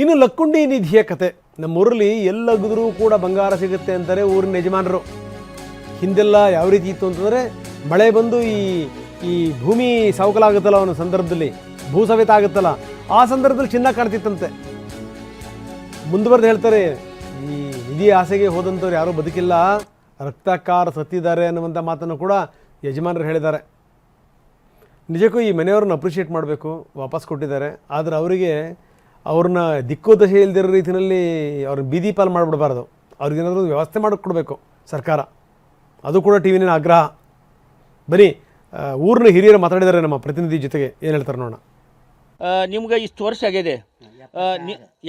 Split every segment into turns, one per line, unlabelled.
ಇನ್ನು ಲಕ್ಕುಂಡಿ ನಿಧಿಯ ಕತೆ. ನಮ್ಮೂರಲ್ಲಿ ಎಲ್ಲಗಿದ್ರೂ ಕೂಡ ಬಂಗಾರ ಸಿಗುತ್ತೆ ಅಂತಾರೆ ಊರಿನ ಯಜಮಾನರು. ಹಿಂದೆಲ್ಲ ಯಾವ ರೀತಿ ಇತ್ತು ಅಂತಂದರೆ, ಮಳೆ ಬಂದು ಈ ಈ ಭೂಮಿ ಸವಕಲಾಗುತ್ತಲ್ಲ ಅವನ ಸಂದರ್ಭದಲ್ಲಿ, ಭೂ ಸವೆತ ಆಗುತ್ತಲ್ಲ, ಆ ಸಂದರ್ಭದಲ್ಲಿ ಚಿನ್ನ ಕಾಣ್ತಿತ್ತಂತೆ. ಮುಂದುವರೆದು ಹೇಳ್ತಾರೆ, ಈ ನಿಧಿ ಆಸೆಗೆ ಹೋದಂಥವ್ರು ಯಾರೂ ಬದುಕಿಲ್ಲ, ರಕ್ತಕಾರ ಸತ್ತಿದ್ದಾರೆ ಅನ್ನುವಂಥ ಮಾತನ್ನು ಕೂಡ ಯಜಮಾನರು ಹೇಳಿದ್ದಾರೆ. ನಿಜಕ್ಕೂ ಈ ಮನೆಯವ್ರನ್ನ ಅಪ್ರಿಷಿಯೇಟ್ ಮಾಡಬೇಕು, ವಾಪಸ್ ಕೊಟ್ಟಿದ್ದಾರೆ. ಆದರೆ ಅವರಿಗೆ ಅವ್ರನ್ನ ದಿಕ್ಕು ದಶೆ ಇಲ್ದಿರೋ ರೀತಿಯಲ್ಲಿ ಅವ್ರನ್ನ ಬೀದಿ ಪಾಲು ಮಾಡಿಬಿಡಬಾರ್ದು. ಅವ್ರಿಗೇನಾದರೂ ವ್ಯವಸ್ಥೆ ಮಾಡಿಕೊಡ್ಬೇಕು ಸರ್ಕಾರ. ಅದು ಕೂಡ ಟಿ ವಿನ ಆಗ್ರಹ. ಬನ್ನಿ ಊರಿನ ಹಿರಿಯರು ಮಾತಾಡಿದ್ದಾರೆ ನಮ್ಮ ಪ್ರತಿನಿಧಿ ಜೊತೆಗೆ. ಏನು ಹೇಳ್ತಾರೆ ನೋಡೋಣ.
ನಿಮ್ಗೆ ಇಷ್ಟು ವರ್ಷ ಆಗಿದೆ.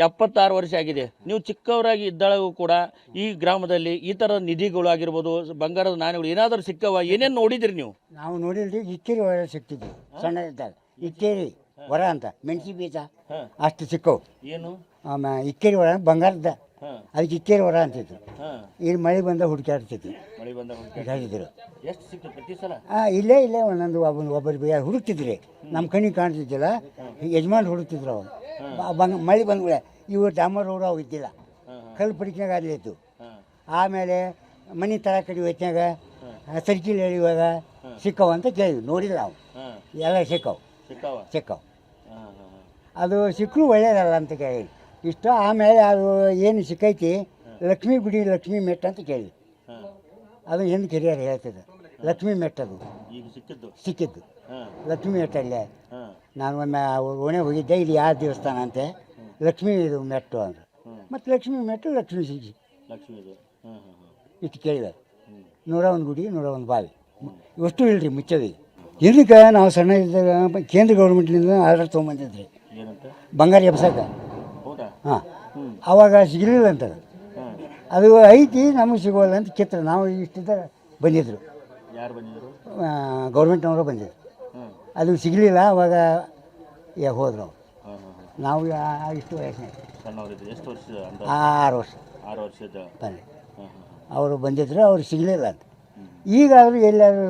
ಎಪ್ಪತ್ತಾರು ವರ್ಷ ಆಗಿದೆ. ನೀವು ಚಿಕ್ಕವರಾಗಿ ಇದ್ದಾಗೂ ಕೂಡ ಈ ಗ್ರಾಮದಲ್ಲಿ ಈ ಥರ ನಿಧಿಗಳು ಆಗಿರ್ಬೋದು ಬಂಗಾರದ ನಾಣ್ಯಗಳು ಏನಾದರೂ ಸಿಕ್ಕವ? ಏನೇನು ನೋಡಿದಿರಿ ನೀವು?
ನಾವು ನೋಡಿದ್ರಿ ಇಕ್ಕೇರಿ ಸಿಕ್ತಿದ್ವಿ ಸಣ್ಣ ಇದ್ದಾಗ ಇಕ್ಕೇರಿ. ಹೊರ ಅಂತ ಮೆಣಸಿ ಬೀಜ. ಅಷ್ಟು ಸಿಕ್ಕವು.
ಏನು?
ಆಮೇಲೆ ಇಕ್ಕೇರಿ ವರ ಬಂಗಾರದ. ಅದಕ್ಕೆ ಇಕ್ಕೇರಿ ವರ ಅಂತಿದ್ರು
ಹಾಂ.
ಇಲ್ಲಿ ಮಳೆ ಬಂದ ಹುಡುಕಾಡ್ತಿದ್ವಿ
ಮಳೆ ಬಂದ
ಹೇಳಿದ್ರು
ಎಷ್ಟು ಸಿಕ್ತು ಪ್ರತಿ ಸಲ?
ಆ, ಇಲ್ಲೇ ಇಲ್ಲೇ ಒಂದೊಂದು ಒಬ್ಬನ ಒಬ್ಬರು ಹುಡುಕ್ತಿದ್ರಿ. ನಮ್ಮ ಕಣ್ಣಿಗೆ ಕಾಣ್ತಿದ್ದಿಲ್ಲ. ಯಜಮಾನ್ ಹುಡುಕ್ತಿದ್ರು ಅವ್ರು. ಬಂಗ ಮಳೆ ಬಂದ್ಬಿಡೆ ಇವು ಡಾಮರ್ ರೋಡ್ ಅವು ಇದ್ದಿಲ್ಲ ಕಲ್ಲು ಪಡಿಕ್ನಾಗ ಅಲ್ಲಿ ಇತ್ತು. ಆಮೇಲೆ ಮನೆ ಥರ ಕಡಿ ಹೊತ್ನಾಗ ಸರ್ಕಿಲ್ ಎಳಿಯುವಾಗ ಸಿಕ್ಕವು ಅಂತ ಕೇಳಿದ್ವಿ. ನೋಡಿಲ್ಲ ನಾವು.
ಹಾಂ.
ಎಲ್ಲ ಸಿಕ್ಕವು?
ಸಿಕ್ಕವ.
ಅದು ಸಿಕ್ಕರೂ ಒಳ್ಳೆಯದಲ್ಲ ಅಂತ ಕೇಳಿ. ಇಷ್ಟು ಆಮೇಲೆ ಅದು ಏನು ಸಿಕ್ಕೈತಿ? ಲಕ್ಷ್ಮೀ ಗುಡಿ ಲಕ್ಷ್ಮೀ ಮೆಟ್ಟ ಅಂತ ಕೇಳಿ. ಅದು ಹೆಣ್ಣು ಕಿರಿಯರು ಹೇಳ್ತದೆ ಲಕ್ಷ್ಮೀ ಮೆಟ್ಟ ಅದು.
ಈಗ ಸಿಕ್ಕಿದ್ದು?
ಲಕ್ಷ್ಮೀ ಮೆಟ್ಟಲ್ಲೇ. ನಾನು ಒಮ್ಮೆ ಓಣೆ ಹೋಗಿದ್ದೆ ಇಲ್ಲಿ ಯಾವ ದೇವಸ್ಥಾನ ಅಂತೆ ಲಕ್ಷ್ಮೀ ಇದು ಮೆಟ್ಟು ಅಂದರು. ಮತ್ತು ಲಕ್ಷ್ಮೀ ಮೆಟ್ಟು ಲಕ್ಷ್ಮೀ
ಸಿಗಿ
ಇಷ್ಟು ಕೇಳಿದೆ. ನೂರ ಒಂದು ಗುಡಿ ನೂರ ಒಂದು ಬಾವಿ. ಇವಷ್ಟು ಇಲ್ರಿ ಮುಚ್ಚದಿ. ಇದಕ್ಕೆ ನಾವು ಸಣ್ಣ ಇದ್ದಾಗ ಕೇಂದ್ರ ಗೌರ್ಮೆಂಟ್ನಿಂದ ಆರ್ಡರ್ ತೊಗೊಂಬಂದಿದ್ರಿ.
ಏನಂತ?
ಬಂಗಾರ ಎಬ್ಸಕ್ಕೆ
ಹೌದಾ?
ಹಾಂ.
ಹ್ಞೂ
ಆವಾಗ ಸಿಗಲಿಲ್ಲ ಅಂತ
ಹಾಂ.
ಅದು ಐತಿ ನಮಗೆ ಸಿಗೋಲ್ಲ ಅಂತ ಚಿತ್ರ ನಾವು ಇಷ್ಟಿದ್ದ ಬಂದಿದ್ದರು
ಯಾರು ಬಂದಿದ್ರು?
ಗೌರ್ಮೆಂಟ್ನವರು ಬಂದಿದ್ರು. ಅದು ಸಿಗಲಿಲ್ಲ ಅವಾಗ ಯಾ ಹೋದ್ರು ಅವ್ರು.
ಹಾಂ ಹಾಂ ಹಾಂ.
ನಾವು ಯಾ- ಇಷ್ಟು ವಯಸ್ಸಿನ
ಸಣ್ಣವರಿದ್ದು. ಎಷ್ಟು ವರ್ಷದ ಅಂತ
ಆರು ವರ್ಷ.
ಆರು ವರ್ಷದ.
ಬಂದೆ
ಹಾಂ ಹಾಂ.
ಅವರು ಬಂದಿದ್ರು ಅವ್ರು ಸಿಗಲಿಲ್ಲ ಅಂತ. ಈಗಾದರೂ ಎಲ್ಲರೂ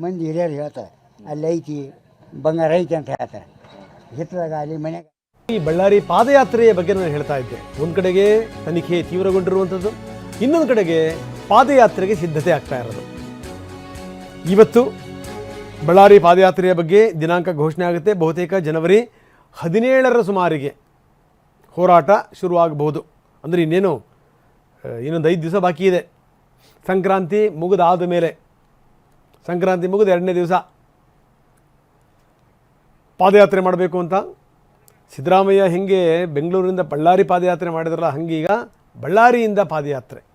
ಮಂದಿ ಹಿರಿಯರು ಹೇಳ್ತಾರೆ. ಅಲ್ಲಿ ಐತಿ ಬಂಗಾರ ಐತಿ ಅಂತ ಹೇಳ್ತಾರೆ. ಹಿತ್ತದಾಗ ಮನೆ
ಈ ಬಳ್ಳಾರಿ ಪಾದಯಾತ್ರೆಯ ಬಗ್ಗೆ ನಾನು ಹೇಳ್ತಾ ಇದ್ದೆ. ಒಂದು ಕಡೆಗೆ ತನಿಖೆ ತೀವ್ರಗೊಂಡಿರುವಂಥದ್ದು, ಇನ್ನೊಂದು ಕಡೆಗೆ ಪಾದಯಾತ್ರೆಗೆ ಸಿದ್ಧತೆ ಆಗ್ತಾ ಇರೋದು. ಇವತ್ತು ಬಳ್ಳಾರಿ ಪಾದಯಾತ್ರೆಯ ಬಗ್ಗೆ ದಿನಾಂಕ ಘೋಷಣೆ ಆಗುತ್ತೆ. ಬಹುತೇಕ ಜನವರಿ ಹದಿನೇಳರ ಸುಮಾರಿಗೆ ಹೋರಾಟ ಶುರುವಾಗಬಹುದು. ಅಂದರೆ ಇನ್ನೇನು ಇನ್ನೊಂದು ಐದು ದಿವಸ ಬಾಕಿ ಇದೆ. ಸಂಕ್ರಾಂತಿ ಮುಗಿದಾದ ಮೇಲೆ, ಸಂಕ್ರಾಂತಿ ಮುಗಿದ ಎರಡನೇ ದಿವಸ ಪಾದಯಾತ್ರೆ ಮಾಡಬೇಕು ಅಂತ. ಸಿದ್ದರಾಮಯ್ಯ ಹೆಂಗೆ ಬೆಂಗಳೂರಿನಿಂದ ಬಳ್ಳಾರಿ ಪಾದಯಾತ್ರೆ ಮಾಡಿದ್ರಲ್ಲ ಹಂಗೀಗ ಬಳ್ಳಾರಿಯಿಂದ ಪಾದಯಾತ್ರೆ.